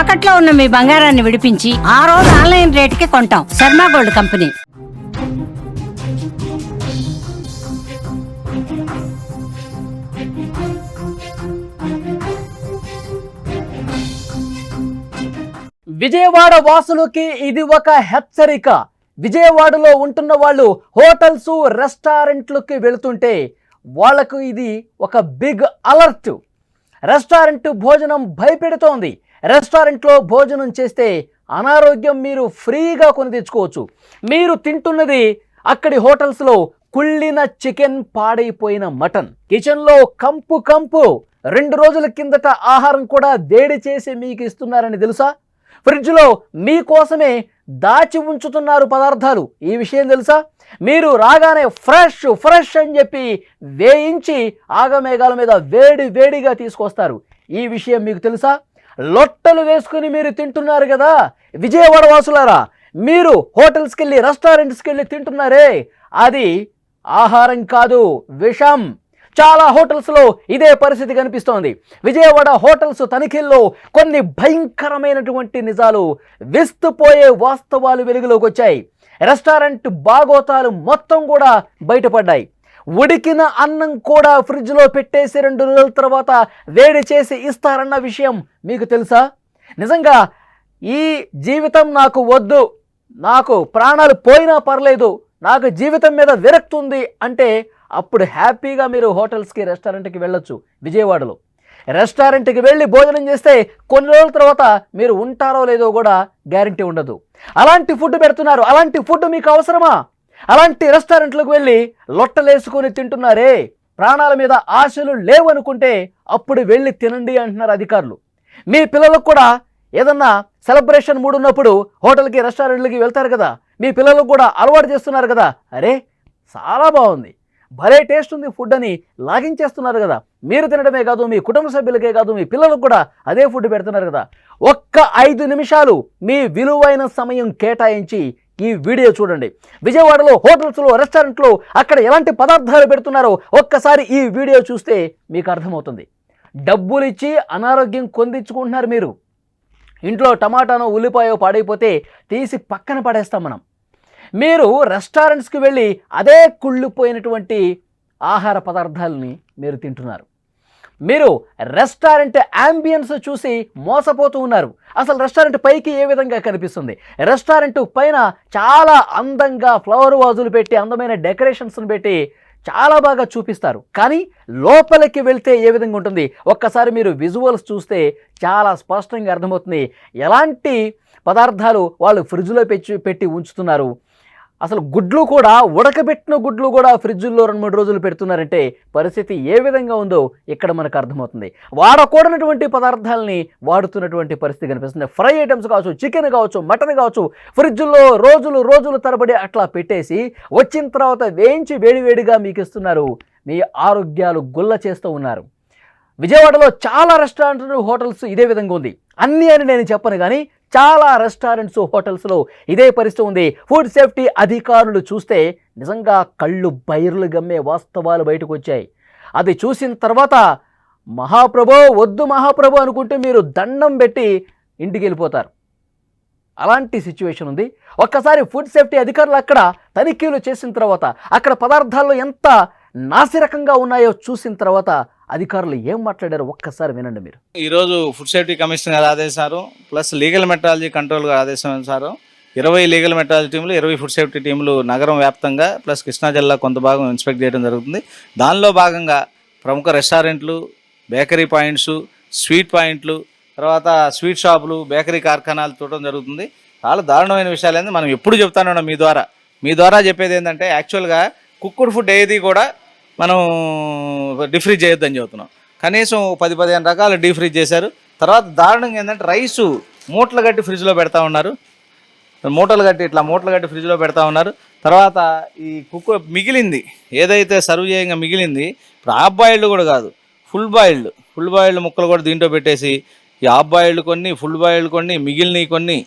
తాకట్లో ఉన్న మీ బంగారాన్ని విడిపించి ఆ రోజు ఆన్లైన్ రేటుకి కొంటాం. Sharma gold company. విజయవాడ వాసులకి ఇది ఒక హెచ్చరిక. విజయవాడలో ఉంటున్న వాళ్ళు హోటల్స్ రెస్టారెంట్లకి వెళుతుంటే వాళ్ళకు ఇది ఒక బిగ్ అలర్ట్. రెస్టారెంట్ భోజనం భయపెడుతోంది. రెస్టారెంట్లో భోజనం చేస్తే అనారోగ్యం మీరు ఫ్రీగా కొని తెచ్చుకోవచ్చు మీరు తింటున్నది అక్కడి హోటల్స్లో కుళ్ళిన చికెన్ పాడైపోయిన మటన్. కిచెన్లో కంపు కంపు రెండు రోజుల కిందట ఆహారం కూడా దేడి చేసి మీకు ఇస్తున్నారని తెలుసా? ఫ్రిడ్జ్లో మీకోసమే దాచి ఉంచుతున్నారు పదార్థాలు. ఈ విషయం తెలుసా? మీరు రాగానే ఫ్రెష్ ఫ్రెష్ అని చెప్పి వేయించి ఆగమేఘాల మీద వేడి వేడిగా తీసుకొస్తారు. ఈ విషయం మీకు తెలుసా? లొట్టలు వేసుకుని మీరు తింటున్నారు కదా. విజయవాడ వాసులారా మీరు హోటల్స్కి వెళ్ళి రెస్టారెంట్స్కి వెళ్ళి తింటున్నారే. అది ఆహారం కాదు విషం. చాలా హోటల్స్లో ఇదే పరిస్థితి కనిపిస్తోంది. విజయవాడ హోటల్స్ తనిఖీల్లో కొన్ని భయంకరమైనటువంటి నిజాలు విస్తుపోయే వాస్తవాలు వెలుగులోకి వచ్చాయి. రెస్టారెంట్ బాగోతాలు మొత్తం కూడా బయటపడ్డాయి. ఉడికిన అన్నం కూడా ఫ్రిడ్జ్లో పెట్టేసి రెండు రోజుల తర్వాత వేడి చేసి ఇస్తారన్న విషయం మీకు తెలుసా? నిజంగా ఈ జీవితం నాకు వద్దు నాకు ప్రాణాలు పోయినా పర్లేదు నాకు జీవితం మీద విరక్తుంది అంటే అప్పుడు హ్యాపీగా మీరు హోటల్స్కి రెస్టారెంట్కి వెళ్ళొచ్చు విజయవాడలో. రెస్టారెంట్కి వెళ్ళి భోజనం చేస్తే కొన్ని రోజుల తర్వాత మీరు ఉంటారో లేదో కూడా గ్యారంటీ ఉండదు. అలాంటి ఫుడ్ పెడుతున్నారు అలాంటి ఫుడ్ మీకు అవసరమా? అలాంటి రెస్టారెంట్లకు వెళ్ళి లొట్టలేసుకొని తింటున్నారే. ప్రాణాల మీద ఆశలు లేవనుకుంటే అప్పుడు వెళ్ళి తినండి అంటున్నారు అధికారులు. మీ పిల్లలకు కూడా ఏదన్నా సెలబ్రేషన్ మూడు ఉన్నప్పుడు హోటల్కి రెస్టారెంట్లకి వెళ్తారు కదా. మీ పిల్లలకు కూడా అలవాటు చేస్తున్నారు కదా. అరే చాలా బాగుంది. భలే టేస్ట్ ఉంది ఫుడ్ అని లాగించేస్తున్నారు కదా. మీరు తినడమే కాదు మీ కుటుంబ సభ్యులకే కాదు మీ పిల్లలకు కూడా అదే ఫుడ్ పెడుతున్నారు కదా. ఒక్క ఐదు నిమిషాలు మీ విలువైన సమయం కేటాయించి ఈ వీడియో చూడండి. విజయవాడలో హోటల్స్లో రెస్టారెంట్లో అక్కడ ఎలాంటి పదార్థాలు పెడుతున్నారో ఒక్కసారి ఈ వీడియో చూస్తే మీకు అర్థమవుతుంది. డబ్బులు ఇచ్చి అనారోగ్యం కొందించుకుంటున్నారు మీరు. ఇంట్లో టమాటానో ఉల్లిపాయో పాడైపోతే తీసి పక్కన పడేస్తాం మనం. మీరు రెస్టారెంట్స్కి వెళ్ళి అదే కుళ్ళిపోయినటువంటి ఆహార పదార్థాలని మీరు తింటున్నారు. మీరు రెస్టారెంట్ యాంబియన్స్ చూసి మోసపోతూ ఉన్నారు. అసలు రెస్టారెంట్ పైకి ఏ విధంగా కనిపిస్తుంది? రెస్టారెంట్ పైన చాలా అందంగా ఫ్లవర్ వాజులు పెట్టి అందమైన డెకరేషన్స్ని పెట్టి చాలా బాగా చూపిస్తారు. కానీ లోపలికి వెళ్తే ఏ విధంగా ఉంటుంది? ఒక్కసారి మీరు విజువల్స్ చూస్తే చాలా స్పష్టంగా అర్థమవుతుంది. ఎలాంటి పదార్థాలు వాళ్ళు ఫ్రిడ్జ్లో పెట్టి పెట్టి ఉంచుతున్నారు? అసలు గుడ్లు కూడా ఉడకబెట్టిన గుడ్లు కూడా ఫ్రిడ్జుల్లో రెండు మూడు రోజులు పెడుతున్నారంటే పరిస్థితి ఏ విధంగా ఉందో ఇక్కడ మనకు అర్థమవుతుంది. వాడకూడనటువంటి పదార్థాలని వాడుతున్నటువంటి పరిస్థితి కనిపిస్తుంది. ఫ్రై ఐటమ్స్ కావచ్చు చికెన్ కావచ్చు మటన్ కావచ్చు ఫ్రిడ్జ్లో రోజులు రోజులు తరబడి అట్లా పెట్టేసి వచ్చిన తర్వాత వేయించి వేడివేడిగా మీకు ఇస్తున్నారు. మీ ఆరోగ్యాలు గుల్ల చేస్తూ ఉన్నారు. విజయవాడలో చాలా రెస్టారెంట్లు హోటల్స్ ఇదే విధంగా ఉంది. అన్నీ అని నేను చెప్పను కానీ చాలా రెస్టారెంట్స్ హోటల్స్లో ఇదే పరిస్థితి ఉంది. ఫుడ్ సేఫ్టీ అధికారులు చూస్తే నిజంగా కళ్ళు బైర్లు గమ్మే వాస్తవాలు బయటకు వచ్చాయి. అది చూసిన తర్వాత మహాప్రభో వద్దు మహాప్రభు అనుకుంటే మీరు దండం పెట్టి ఇంటికి వెళ్ళిపోతారు. అలాంటి సిచ్యువేషన్ ఉంది. ఒక్కసారి ఫుడ్ సేఫ్టీ అధికారులు అక్కడ తనిఖీలు చేసిన తర్వాత అక్కడ పదార్థాల్లో ఎంత నాసిరకంగా ఉన్నాయో చూసిన తర్వాత అధికారులు ఏం మాట్లాడారో ఒక్కసారి వినండి మీరు. ఈరోజు ఫుడ్ సేఫ్టీ కమిషన్ గారు ఆదేశారు ప్లస్ లీగల్ మెట్రాలజీ కంట్రోల్ గారు ఆదేశించారు ఇరవై లీగల్ మెట్రాలజీ టీములు ఇరవై ఫుడ్ సేఫ్టీ టీములు నగరం వ్యాప్తంగా ప్లస్ కృష్ణా జిల్లా కొంత భాగం ఇన్స్పెక్ట్ చేయడం జరుగుతుంది. దానిలో భాగంగా ప్రముఖ రెస్టారెంట్లు బేకరీ పాయింట్స్ స్వీట్ పాయింట్లు తర్వాత స్వీట్ షాపులు బేకరీ కార్ఖానాలు చూడడం జరుగుతుంది. చాలా దారుణమైన విషయాలు మనం ఎప్పుడు చెప్తాను మీ ద్వారా. మీ ద్వారా చెప్పేది ఏంటంటే యాక్చువల్గా కుక్కుడ్ ఫుడ్ ఏది కూడా మనం డిఫ్రీజ్ చేయొద్దని చెబుతున్నాం. కనీసం పది పదిహేను రకాలు డీఫ్రీజ్ చేశారు. తర్వాత దారుణంగా ఏంటంటే రైసు మూటలు కట్టి ఫ్రిడ్జ్లో పెడతా ఉన్నారు. మూటలు కట్టి ఇట్లా మూటలు కట్టి ఫ్రిడ్జ్లో పెడతా ఉన్నారు. తర్వాత ఈ కుక్క మిగిలింది ఏదైతే సర్వ్ చేయంగా మిగిలింది ఇప్పుడు హాఫ్ బాయిల్డ్ కూడా కాదు ఫుల్ బాయిల్డ్. ఫుల్ బాయిల్డ్ ముక్కలు కూడా దీంట్లో పెట్టేసి ఈ హాఫ్ బాయిల్డ్ కొన్ని ఫుల్ బాయిల్డ్ కొన్ని మిగిలినవి కొన్ని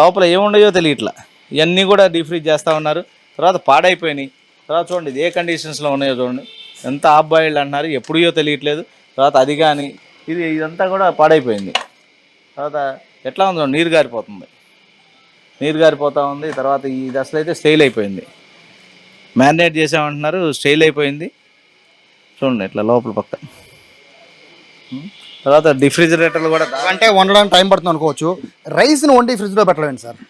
లోపల ఏముండయో తెలియట్లా. ఇవన్నీ కూడా డీఫ్రీజ్ చేస్తూ ఉన్నారు. తర్వాత పాడైపోయినాయి. తర్వాత చూడండి ఇది ఏ కండిషన్స్లో ఉన్నాయో చూడండి. ఎంత హాఫ్ బాయిల్డ్ అంటున్నారు ఎప్పుడో తెలియట్లేదు. తర్వాత అది కానీ ఇది ఇదంతా కూడా పాడైపోయింది. తర్వాత ఎట్లా ఉందో నీరు గారిపోతుంది. నీరు గారిపోతూ ఉంది తర్వాత ఇది అసలు అయితే స్టైల్ అయిపోయింది. మ్యారినేట్ చేసామంటున్నారు స్టైల్ అయిపోయింది. చూడండి ఇట్లా లోపల పక్క. తర్వాత డిఫ్రిజిరేటర్లు కూడా అంటే వండడానికి టైం పడుతుంది అనుకోవచ్చు. రైస్ని వండి ఫ్రిడ్జ్లో పెట్టలేండి సార్.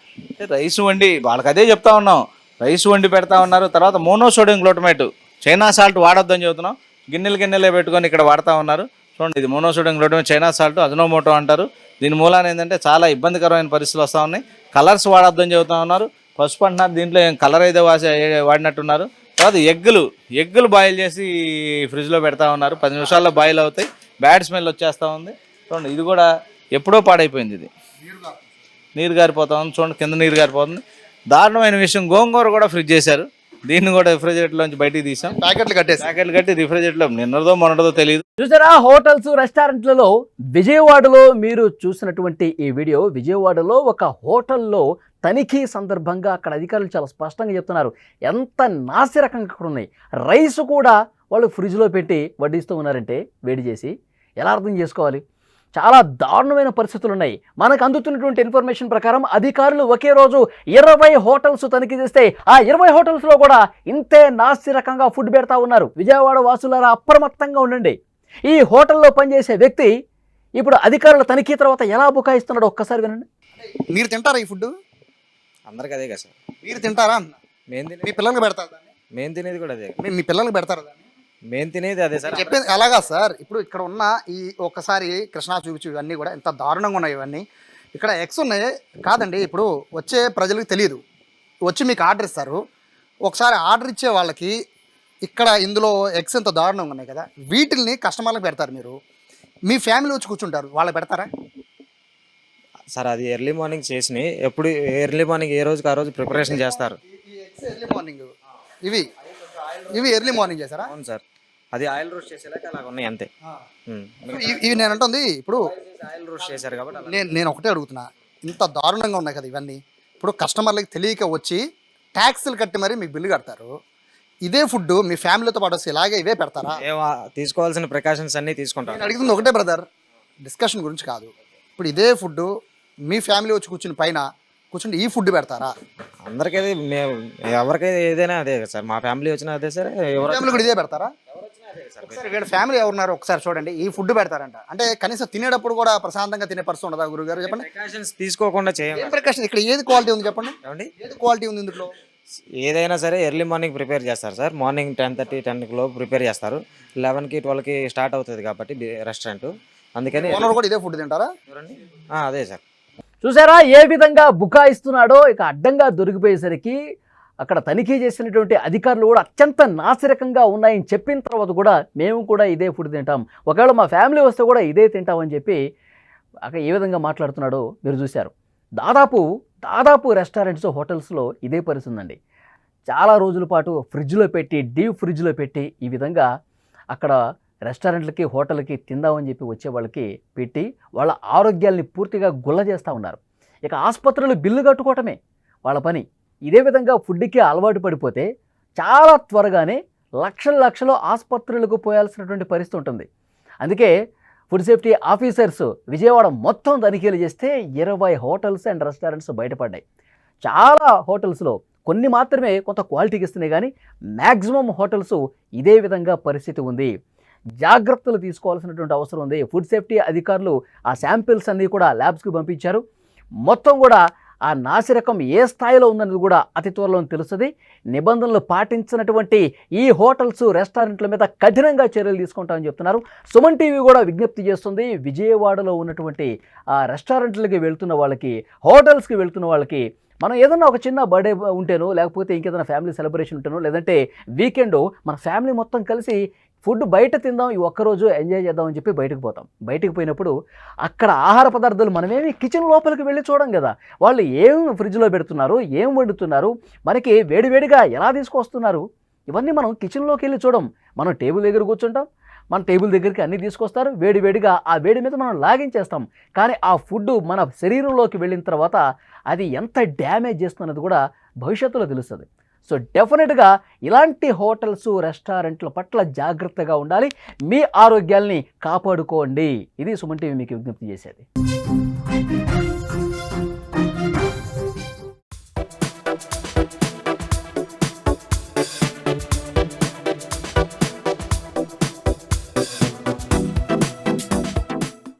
రైస్ వండి వాళ్ళకి అదే చెప్తా ఉన్నాం. రైస్ వండి పెడతా ఉన్నారు. తర్వాత మోనోసోడియం గ్లూటమేట్. చైనా సాల్ట్ వాడొద్దని చెబుతున్నాం. గిన్నెలు గిన్నెలే పెట్టుకొని ఇక్కడ వాడుతూ ఉన్నారు. చూడండి ఇది monosodium glutamate China salt Ajinomoto అంటారు. దీని మూలాన ఏంటంటే చాలా ఇబ్బందికరమైన పరిస్థితులు వస్తూ ఉన్నాయి. కలర్స్ వాడొద్దని చెబుతా ఉన్నారు. పసుపు అంటున్నారు దీంట్లో ఏం కలర్ అయితే వాసి వాడినట్టున్నారు. తర్వాత ఎగ్గులు ఎగ్గులు బాయిల్ చేసి ఫ్రిడ్జ్లో పెడతా ఉన్నారు. పది నిమిషాల్లో బాయిల్ అవుతాయి. బ్యాడ్ స్మెల్ వచ్చేస్తూ ఉంది. చూడండి ఇది కూడా ఎప్పుడో పాడైపోయింది ఇది. నీరు గారిపోతా ఉంది. చూడండి కింద నీరు గారిపోతుంది. దారుణమైన విషయం. గోంగూర కూడా ఫ్రిడ్జ్ చేశారు. దీన్ని కూడా రిఫ్రిజిరేటర్లోంచి బయటికి తీసాం. ప్యాకెట్లు కట్టేసి. ప్యాకెట్లు కట్టి రిఫ్రిజిరేటర్లో నిన్నదో మొన్నటిదో తెలియదు చూసారా? హోటల్స్ రెస్టారెంట్లలో విజయవాడలో మీరు చూసినటువంటి ఈ వీడియో విజయవాడలో ఒక హోటల్లో తనిఖీ సందర్భంగా అక్కడ అధికారులు చాలా స్పష్టంగా చెప్తున్నారు. ఎంత నాసిరకంగా అక్కడ ఉన్నాయి. రైస్ కూడా వాళ్ళు ఫ్రిడ్జ్లో పెట్టి వడ్డిస్తూ ఉన్నారంటే వేడి చేసి ఎలా అర్థం చేసుకోవాలి? చాలా దారుణమైన పరిస్థితులు ఉన్నాయి మనకు అందుతున్నటువంటి ఇన్ఫర్మేషన్ ప్రకారం అధికారులు ఒకే రోజు ఇరవై హోటల్స్ తనిఖీ చేస్తే ఆ ఇరవై హోటల్స్లో కూడా ఇంతే నాసిరకంగా ఫుడ్ పెడతా ఉన్నారు. విజయవాడ వాసులారా అప్రమత్తంగా ఉండండి. ఈ హోటల్లో పనిచేసే వ్యక్తి ఇప్పుడు అధికారుల తనిఖీ తర్వాత ఎలా బుకాయిస్తున్నాడో ఒక్కసారి వినండి. మీరు తింటారా ఈ ఫుడ్ అందరికి అదే కదా సార్. మీరు తింటారా? మేము మీ తినేది పిల్లలకి పెడతారా? మేము తినేది కూడా అదే. మీ- మీ పిల్లలకి పెడతారా దాన్ని? మేము తినేది అదే సార్. చెప్పేది అలాగా సార్. ఇప్పుడు ఇక్కడ ఉన్న ఈ ఒక్కసారి కృష్ణా చూపించు ఇవన్నీ కూడా ఎంత దారుణంగా ఉన్నాయి ఇవన్నీ. ఇక్కడ ఎగ్స్ ఉన్నాయి. కాదండి ఇప్పుడు వచ్చే ప్రజలకు తెలియదు వచ్చి మీకు ఆర్డర్ ఇస్తారు. ఒకసారి ఆర్డర్ ఇచ్చే వాళ్ళకి ఇక్కడ ఇందులో ఎగ్స్ ఎంత దారుణంగా ఉన్నాయి కదా వీటిల్ని కస్టమర్లకు పెడతారు మీరు. మీ ఫ్యామిలీ వచ్చి కూర్చుంటారు. వాళ్ళకి పెడతారా? సార్ అది ఎర్లీ మార్నింగ్ చేసి ఎప్పుడు ఎర్లీ మార్నింగ్ ఏ రోజుకి ఆ రోజు ప్రిపరేషన్ చేస్తారు? Early morning. ఇవి. ఇవి ఎర్లీ మార్నింగ్ చేశారా? అవును సార్. అది ఆయిల్ రోస్ట్ చేసేలాగా అలాగ ఉన్నాయి అంతే. ఇవి- నేను అంటుంది ఇప్పుడు ఆయిల్ రోస్ట్ చేశారు కాబట్టి అలా. నేను నేను ఒకటే అడుగుతున్నా ఇంత దారుణంగా ఉన్నాయి కదా ఇవన్నీ. ఇప్పుడు కస్టమర్లకి తెలియక వచ్చి ట్యాక్సులు కట్టి మరీ మీకు బిల్లు కడతారు. ఇదే ఫుడ్ మీ ఫ్యామిలీతో పాటు వస్తే ఇలాగే ఇవే పెడతారా? తీసుకోవాల్సిన ప్రికాషన్స్ అన్నీ తీసుకుంటాం నేను అడుగుతుంది ఒకటే బ్రదర్ డిస్కషన్ గురించి కాదు. ఇప్పుడు ఇదే ఫుడ్ మీ ఫ్యామిలీ వచ్చి కూర్చుని పైన కూర్చుని ఈ ఫుడ్ పెడతారా? అందరికీ అది మేము ఎవరికైతే ఏదైనా అదే సార్ మా ఫ్యామిలీ వచ్చినా అదే సార్ ఎవరు ఫ్యామిలీ కూడా ఇదే పెడతారా? ఒకసారి వీళ్ళ ఫ్యామిలీ ఎవరున్నారు ఒకసారి చూడండి. ఈ ఫుడ్ పెడతారంట. అంటే కనీసం తినేటప్పుడు కూడా ప్రశాంతంగా తినే పరిస్థితి ఉండదా గురుగారు? చెప్పండి. ప్రికాషన్స్ తీసుకోకుండా చేయం ఏం ప్రికాషన్ ఇక్కడ ఏది క్వాలిటీ ఉంది చెప్పండి? ఏమండి? ఏది క్వాలిటీ ఉంది ఇందులో? ఏదైనా సరే ఎర్లీ మార్నింగ్ ప్రిపేర్ చేస్తారు సార్. మార్నింగ్ టెన్ థర్టీ టెన్కి లోపు ప్రిపేర్ చేస్తారు. లెవెన్కి ట్వెల్వ్కి స్టార్ట్ అవుతుంది కాబట్టి రెస్టారెంట్ అందుకని ఓనర్ కూడా ఇదే ఫుడ్ తింటారా? చూడండి ఆ, అదే సార్. చూసారా? ఏ విధంగా బుకాయిస్తున్నాడో ఇక అడ్డంగా దొరికిపోయేసరికి అక్కడ తనిఖీ చేసినటువంటి అధికారులు కూడా అత్యంత నాసిరకంగా ఉన్నాయని చెప్పిన తర్వాత కూడా మేము కూడా ఇదే ఫుడ్ తింటాం. ఒకవేళ మా ఫ్యామిలీ వస్తే కూడా ఇదే తింటామని చెప్పి అక్కడ ఏ విధంగా మాట్లాడుతున్నాడో మీరు చూశారు. దాదాపు దాదాపు రెస్టారెంట్స్ హోటల్స్లో ఇదే పరిస్థితుందండి చాలా రోజుల పాటు ఫ్రిడ్జ్లో పెట్టి డీప్ ఫ్రిడ్జ్లో పెట్టి ఈ విధంగా అక్కడ రెస్టారెంట్లకి హోటల్కి తిందామని చెప్పి వచ్చే వాళ్ళకి పెట్టి వాళ్ళ ఆరోగ్యాల్ని పూర్తిగా గుల్ల చేస్తూ ఉన్నారు. ఇక ఆసుపత్రులు బిల్లు కట్టుకోవటమే వాళ్ళ పని. ఇదే విధంగా ఫుడ్కి అలవాటు పడిపోతే చాలా త్వరగానే లక్షల లక్షలు ఆసుపత్రులకు పోయాల్సినటువంటి పరిస్థితి ఉంటుంది. అందుకే ఫుడ్ సేఫ్టీ ఆఫీసర్స్ విజయవాడ మొత్తం తనిఖీలు చేస్తే ఇరవై హోటల్స్ అండ్ రెస్టారెంట్స్ బయటపడ్డాయి. చాలా హోటల్స్లో కొన్ని మాత్రమే కొంత క్వాలిటీకి ఇస్తున్నాయి కానీ మ్యాక్సిమం హోటల్స్ ఇదే విధంగా పరిస్థితి ఉంది. జాగ్రత్తలు తీసుకోవాల్సినటువంటి అవసరం ఉంది. ఫుడ్ సేఫ్టీ అధికారులు ఆ శాంపిల్స్ అన్నీ కూడా ల్యాబ్స్కి పంపించారు. మొత్తం కూడా ఆ నాసిరకం ఏ స్థాయిలో ఉందన్నది కూడా అతి త్వరలో తెలుస్తుంది. నిబంధనలు పాటించినటువంటి ఈ హోటల్స్ రెస్టారెంట్ల మీద కఠినంగా చర్యలు తీసుకుంటామని చెప్తున్నారు. సుమన్ టీవీ కూడా విజ్ఞప్తి చేస్తుంది విజయవాడలో ఉన్నటువంటి ఆ రెస్టారెంట్లకి వెళ్తున్న వాళ్ళకి హోటల్స్కి వెళ్తున్న వాళ్ళకి మనం ఏదన్నా ఒక చిన్న బర్త్డే ఉంటేనో లేకపోతే ఇంకేదైనా ఫ్యామిలీ సెలబ్రేషన్ ఉంటేనో లేదంటే వీకెండ్ మన ఫ్యామిలీ మొత్తం కలిసి ఫుడ్ బయట తిందాం ఈ ఒక్కరోజు ఎంజాయ్ చేద్దాం అని చెప్పి బయటకు పోతాం. బయటకు పోయినప్పుడు అక్కడ ఆహార పదార్థాలు మనమేమి కిచెన్ లోపలికి వెళ్ళి చూడం కదా. వాళ్ళు ఏం ఫ్రిడ్జ్లో పెడుతున్నారు ఏం వండుతున్నారు మనకి వేడివేడిగా ఎలా తీసుకొస్తున్నారు? ఇవన్నీ మనం కిచెన్లోకి వెళ్ళి చూడం. మనం టేబుల్ దగ్గర కూర్చుంటాం మన టేబుల్ దగ్గరికి అన్నీ తీసుకొస్తారు వేడివేడిగా ఆ వేడి మీద మనం లాగించేస్తాం. కానీ ఆ ఫుడ్ మన శరీరంలోకి వెళ్ళిన తర్వాత అది ఎంత డ్యామేజ్ చేస్తున్నది కూడా భవిష్యత్తులో తెలుస్తుంది. సో డెఫినెట్గా ఇలాంటి హోటల్స్ రెస్టారెంట్ల పట్ల జాగ్రత్తగా ఉండాలి. మీ ఆరోగ్యాల్ని కాపాడుకోండి. ఇది సుమన్ టీవీ మీకు విజ్ఞప్తి చేసేది.